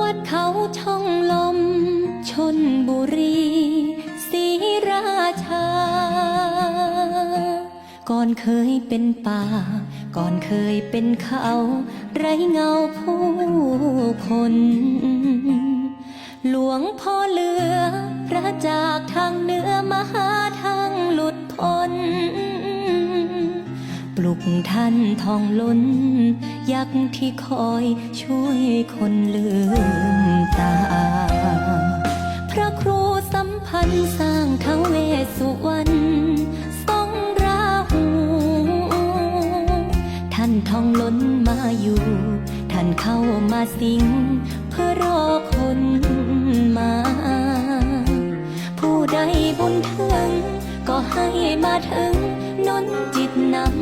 วัดเขาช่องลม ชนบุรีศรีราชา ก่อนเคยเป็นป่า ก่อนเคยเป็นเขา ไรเงาผู้คนหลวงพ่อเหลือพระจากทางเหนือมาหา ปลุกท่านทองล้น ยักษ์ที่คอยช่วยคนลืมตา พระครูสัมพันธ์สร้างทาวเวสสุวรรณทรงราหู ท่านทองล้นมาอยู่ ท่านเข้ามาสิง เพื่อรอคนมา ผู้ใดบุญถึง ก็ให้มาถึงนนจิตนำ